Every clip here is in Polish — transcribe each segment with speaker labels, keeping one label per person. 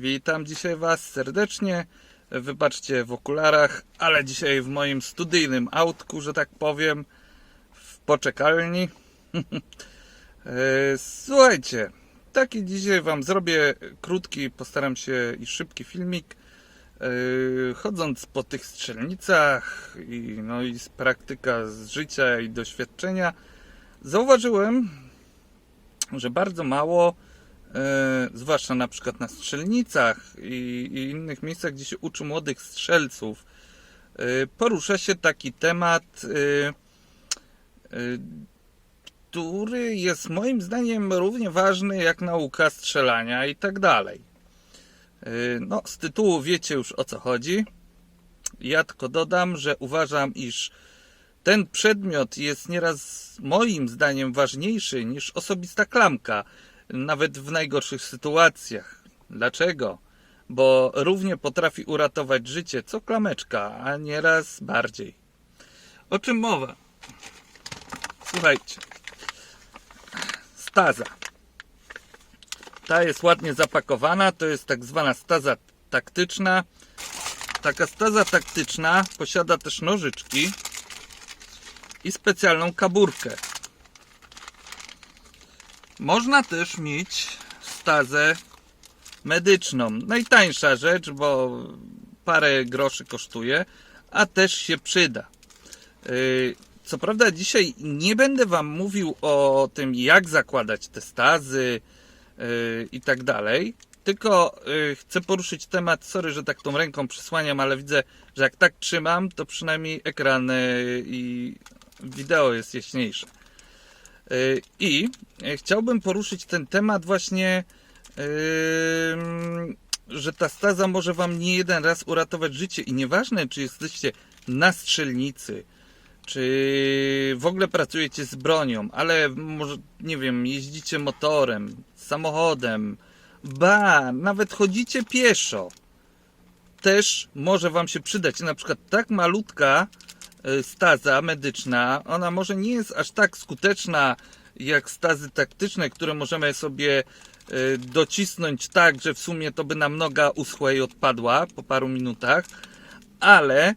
Speaker 1: Witam dzisiaj Was serdecznie. Wybaczcie w okularach, ale dzisiaj w moim studyjnym autku, że tak powiem, w poczekalni. E, Słuchajcie, taki dzisiaj Wam zrobię krótki, postaram się i szybki filmik. E, Chodząc po tych strzelnicach i, no i z praktyka z życia i doświadczenia, zauważyłem, że bardzo mało, zwłaszcza na przykład na strzelnicach i, i innych miejscach, gdzie się uczy młodych strzelców, e, porusza się taki temat, e, e, który jest moim zdaniem równie ważny jak nauka strzelania i tak dalej. E, No, z tytułu wiecie już o co chodzi. Ja tylko dodam, że uważam, iż ten przedmiot jest nieraz moim zdaniem ważniejszy niż osobista klamka, nawet w najgorszych sytuacjach. Dlaczego? Bo równie potrafi uratować życie co klameczka, a nieraz bardziej. O czym mowa? Słuchajcie. Staza. Ta jest ładnie zapakowana, to jest tak zwana staza taktyczna. Taka staza taktyczna posiada też nożyczki i specjalną kaburkę. Można też mieć stazę medyczną. Najtańsza rzecz, bo parę groszy kosztuje, a też się przyda. Yy, Co prawda dzisiaj nie będę Wam mówił o tym, jak zakładać te stazy yy, i tak dalej, tylko yy, chcę poruszyć temat, sorry, że tak tą ręką przysłaniam, ale widzę, że jak tak trzymam, to przynajmniej ekran i wideo jest jaśniejsze. I chciałbym poruszyć ten temat właśnie, że ta staza może Wam nie jeden raz uratować życie i nieważne, czy jesteście na strzelnicy, czy w ogóle pracujecie z bronią, ale może, nie wiem, jeździcie motorem, samochodem, ba, nawet chodzicie pieszo, też może Wam się przydać. Na przykład tak malutka staza medyczna, ona może nie jest aż tak skuteczna jak stazy taktyczne, które możemy sobie y, docisnąć tak, że w sumie to by nam noga uschła i odpadła po paru minutach, ale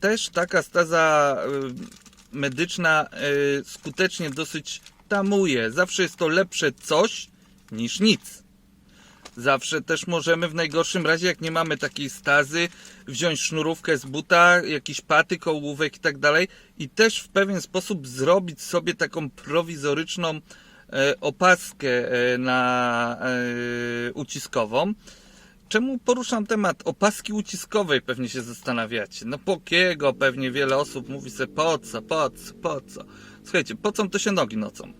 Speaker 1: też taka staza y, medyczna skutecznie dosyć tamuje. Zawsze jest to lepsze coś niż nic. Zawsze też możemy w najgorszym razie, jak nie mamy takiej stazy, wziąć sznurówkę z buta, jakiś patyk, ołówek i tak dalej i też w pewien sposób zrobić sobie taką prowizoryczną e, opaskę e, na e, uciskową. Czemu poruszam temat opaski uciskowej, pewnie się zastanawiacie. No po kiego pewnie wiele osób mówi sobie po co, po co, po co. Słuchajcie, po co to się nogi nocą?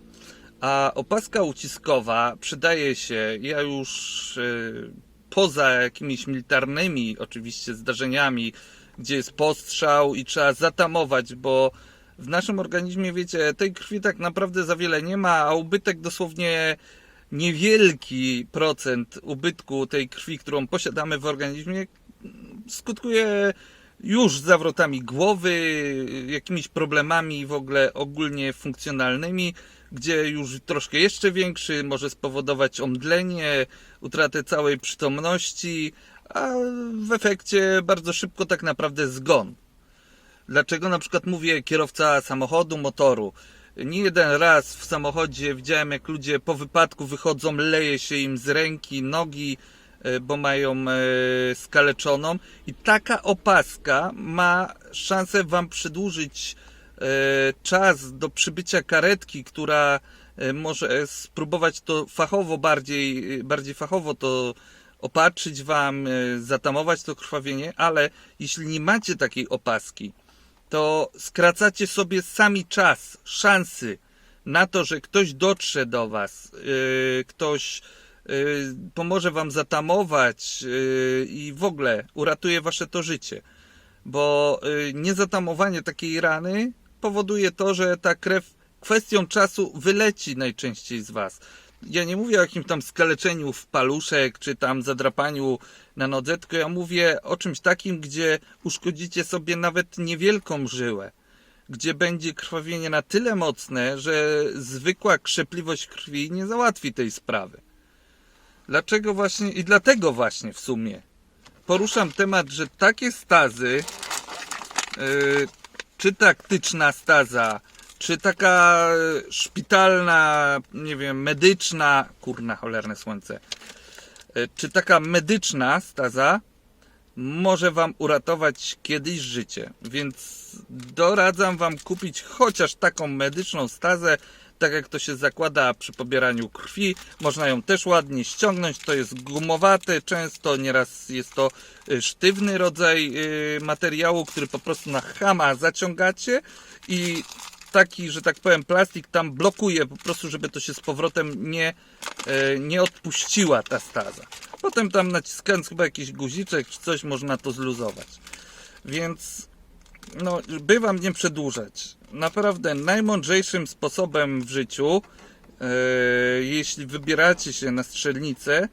Speaker 1: A opaska uciskowa przydaje się, ja już y, poza jakimiś militarnymi oczywiście zdarzeniami, gdzie jest postrzał i trzeba zatamować, bo w naszym organizmie, wiecie, tej krwi tak naprawdę za wiele nie ma, a ubytek dosłownie niewielki procent ubytku tej krwi, którą posiadamy w organizmie, skutkuje już zawrotami głowy, jakimiś problemami w ogóle ogólnie funkcjonalnymi, gdzie już troszkę jeszcze większy może spowodować omdlenie, utratę całej przytomności, a w efekcie bardzo szybko tak naprawdę zgon. Dlaczego na przykład mówię kierowca samochodu, motoru? Nie jeden raz w samochodzie widziałem, jak ludzie po wypadku wychodzą, leje się im z ręki, nogi, e, bo mają e, skaleczoną. I taka opaska ma szansę Wam przedłużyć czas do przybycia karetki, która e, może spróbować to fachowo bardziej, bardziej fachowo to opatrzyć Wam, e, zatamować to krwawienie, ale jeśli nie macie takiej opaski, to skracacie sobie sami czas, szansy na to, że ktoś dotrze do Was, ktoś pomoże Wam zatamować i w ogóle uratuje Wasze to życie. Bo niezatamowanie takiej rany powoduje to, że ta krew kwestią czasu wyleci najczęściej z Was. Ja nie mówię o jakimś tam skaleczeniu w paluszek, czy tam zadrapaniu na nodze, tylko ja mówię o czymś takim, gdzie uszkodzicie sobie nawet niewielką żyłę. Gdzie będzie krwawienie na tyle mocne, że zwykła krzepliwość krwi nie załatwi tej sprawy. Dlaczego właśnie i dlatego właśnie w sumie poruszam temat, że takie stazy, yy, czy taktyczna staza, czy taka szpitalna, nie wiem, medyczna, kurna cholerne słońce, yy, czy taka medyczna staza może Wam uratować kiedyś życie. Więc doradzam Wam kupić chociaż taką medyczną stazę, tak jak to się zakłada przy pobieraniu krwi. Można ją też ładnie ściągnąć. To jest gumowaty, często nieraz jest to y, sztywny rodzaj y, materiału, który po prostu na chama zaciągacie i taki, że tak powiem, plastik tam blokuje po prostu, żeby to się z powrotem nie, e, nie odpuściła ta staza. Potem tam naciskając chyba jakiś guziczek czy coś można to zluzować. Więc no, by wam nie przedłużać. Naprawdę najmądrzejszym sposobem w życiu, e, jeśli wybieracie się na strzelnicę,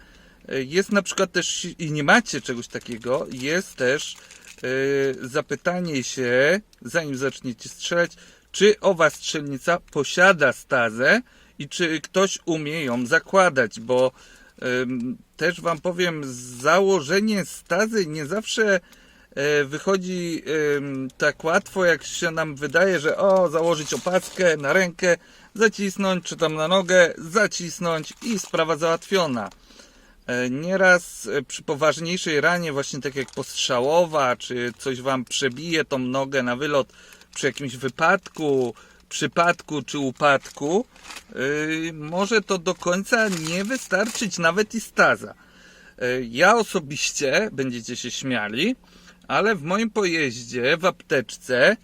Speaker 1: e, jest na przykład też i nie macie czegoś takiego, jest też e, zapytanie się, zanim zaczniecie strzelać, czy owa strzelnica posiada stazę i czy ktoś umie ją zakładać, bo też wam powiem, założenie stazy nie zawsze wychodzi ym, tak łatwo, jak się nam wydaje, że o, założyć opaskę na rękę, zacisnąć, czy tam na nogę, zacisnąć i sprawa załatwiona. E, Nieraz e, przy poważniejszej ranie, właśnie tak jak postrzałowa, czy coś wam przebije tą nogę na wylot przy jakimś wypadku, przypadku czy upadku, yy, może to do końca nie wystarczyć nawet i staza. Yy, ja osobiście, będziecie się śmiali, ale w moim pojeździe w apteczce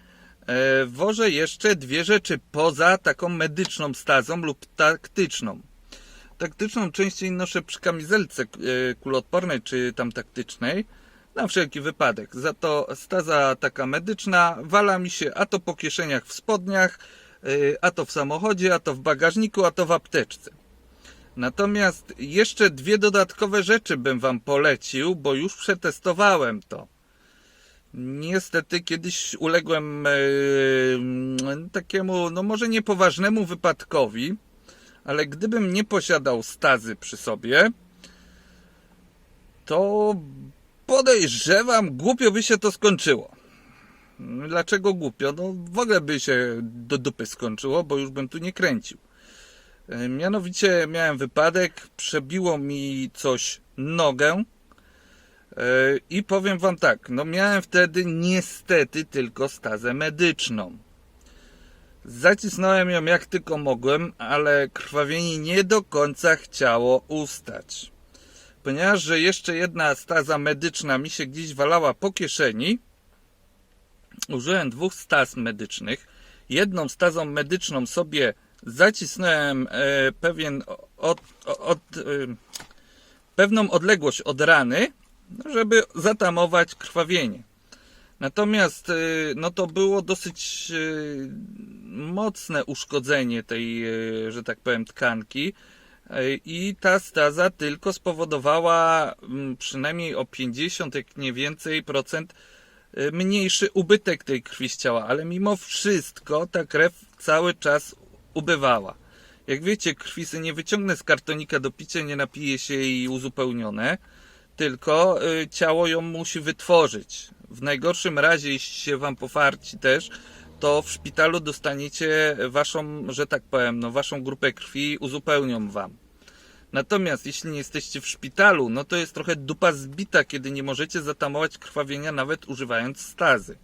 Speaker 1: yy, wożę jeszcze dwie rzeczy poza taką medyczną stazą lub taktyczną. Taktyczną częściej noszę przy kamizelce yy, kuloodpornej czy tam taktycznej, na wszelki wypadek. Za to staza taka medyczna wala mi się a to po kieszeniach w spodniach, yy, a to w samochodzie, a to w bagażniku, a to w apteczce. Natomiast jeszcze dwie dodatkowe rzeczy bym Wam polecił, bo już przetestowałem to. Niestety kiedyś uległem yy, takiemu, no może niepoważnemu wypadkowi, ale gdybym nie posiadał stazy przy sobie, to podejrzewam, głupio by się to skończyło. Dlaczego głupio? No w ogóle by się do dupy skończyło, bo już bym tu nie kręcił. E, Mianowicie miałem wypadek, przebiło mi coś nogę e, i powiem wam tak, no miałem wtedy niestety tylko stazę medyczną. Zacisnąłem ją jak tylko mogłem, ale krwawienie nie do końca chciało ustać ponieważ że jeszcze jedna staza medyczna mi się gdzieś walała po kieszeni, użyłem dwóch staz medycznych. Jedną stazą medyczną sobie zacisnąłem e, pewien od, od, e, pewną odległość od rany, żeby zatamować krwawienie. Natomiast e, no to było dosyć e, mocne uszkodzenie tej, e, że tak powiem, tkanki i ta staza tylko spowodowała mm, przynajmniej o 50, jak nie więcej, procent y, mniejszy ubytek tej krwi z ciała, ale mimo wszystko ta krew cały czas ubywała. Jak wiecie, krwi nie wyciągnę z kartonika do picia, nie napije się jej uzupełnione, tylko y, ciało ją musi wytworzyć. W najgorszym razie, jeśli się wam pofarci też, to w szpitalu dostaniecie waszą, że tak powiem, no waszą grupę krwi uzupełnią wam. Natomiast jeśli nie jesteście w szpitalu, no to jest trochę dupa zbita, kiedy nie możecie zatamować krwawienia nawet używając stazy.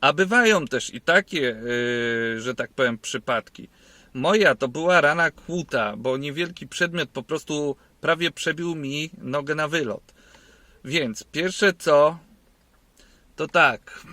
Speaker 1: A bywają też i takie, yy, że tak powiem, przypadki. Moja to była rana kłuta, bo niewielki przedmiot po prostu prawie przebił mi nogę na wylot. Więc pierwsze co, to tak.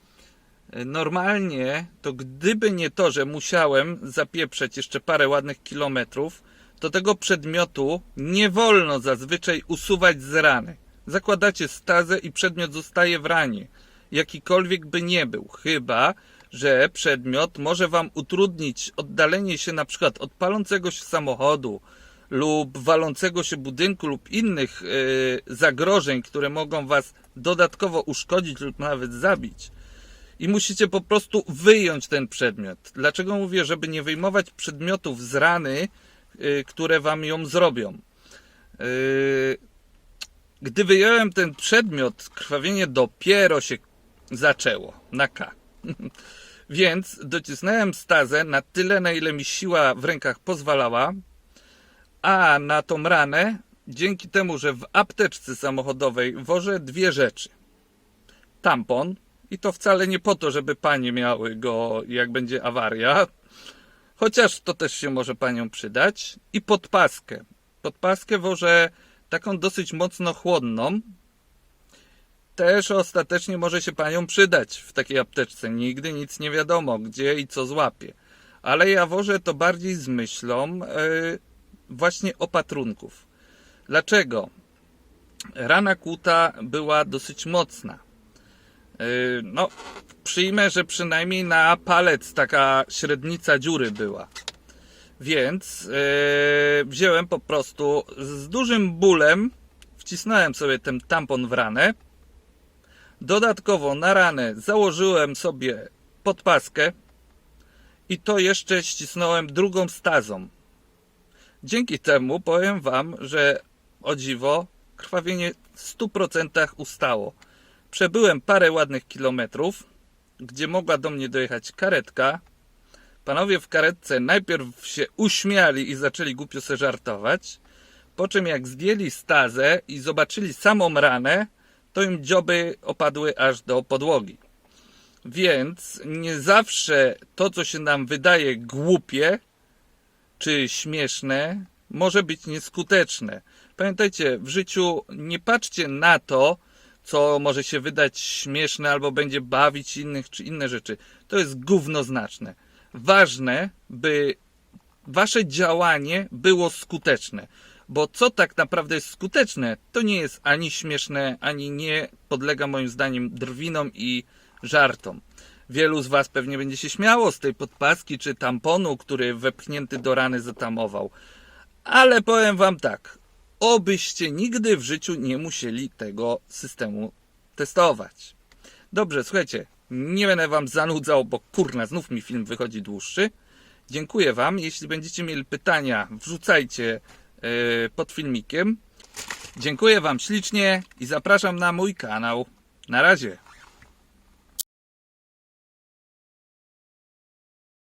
Speaker 1: Normalnie to gdyby nie to, że musiałem zapieprzeć jeszcze parę ładnych kilometrów, to tego przedmiotu nie wolno zazwyczaj usuwać z rany. Zakładacie stazę i przedmiot zostaje w ranie. Jakikolwiek by nie był, chyba że przedmiot może wam utrudnić oddalenie się na przykład od palącego się samochodu lub walącego się budynku lub innych yy, zagrożeń, które mogą was dodatkowo uszkodzić lub nawet zabić. I musicie po prostu wyjąć ten przedmiot. Dlaczego mówię, żeby nie wyjmować przedmiotów z rany, Y, które wam ją zrobią. Yy, gdy wyjąłem ten przedmiot, krwawienie dopiero się zaczęło na K. Więc docisnąłem stazę na tyle, na ile mi siła w rękach pozwalała, a na tą ranę, dzięki temu, że w apteczce samochodowej wożę dwie rzeczy. Tampon, i to wcale nie po to, żeby panie miały go, jak będzie awaria, chociaż to też się może paniom przydać, i podpaskę. Podpaskę wożę taką dosyć mocno chłodną, też ostatecznie może się paniom przydać w takiej apteczce. Nigdy nic nie wiadomo, gdzie i co złapie. Ale ja wożę to bardziej z myślą yy, właśnie opatrunków. Dlaczego? Rana kłuta była dosyć mocna. Yy, no, przyjmę, że przynajmniej na palec taka średnica dziury była. Więc yy, wziąłem po prostu z dużym bólem, wcisnąłem sobie ten tampon w ranę. Dodatkowo na ranę założyłem sobie podpaskę i to jeszcze ścisnąłem drugą stazą. Dzięki temu powiem Wam, że o dziwo krwawienie w 100% ustało. Przebyłem parę ładnych kilometrów, gdzie mogła do mnie dojechać karetka. Panowie w karetce najpierw się uśmiali i zaczęli głupio se żartować, po czym jak zdjęli stazę i zobaczyli samą ranę, to im dzioby opadły aż do podłogi. Więc nie zawsze to, co się nam wydaje głupie czy śmieszne, może być nieskuteczne. Pamiętajcie, w życiu nie patrzcie na to, co może się wydać śmieszne albo będzie bawić innych czy inne rzeczy. To jest gównoznaczne. Ważne, by wasze działanie było skuteczne. Bo co tak naprawdę jest skuteczne, to nie jest ani śmieszne, ani nie podlega moim zdaniem drwinom i żartom. Wielu z Was pewnie będzie się śmiało z tej podpaski czy tamponu, który wepchnięty do rany zatamował. Ale powiem Wam tak, obyście nigdy w życiu nie musieli tego systemu testować. Dobrze, słuchajcie, nie będę Wam zanudzał, bo kurna, znów mi film wychodzi dłuższy. Dziękuję Wam. Jeśli będziecie mieli pytania, wrzucajcie yy, pod filmikiem. Dziękuję Wam ślicznie i zapraszam na mój kanał. Na razie.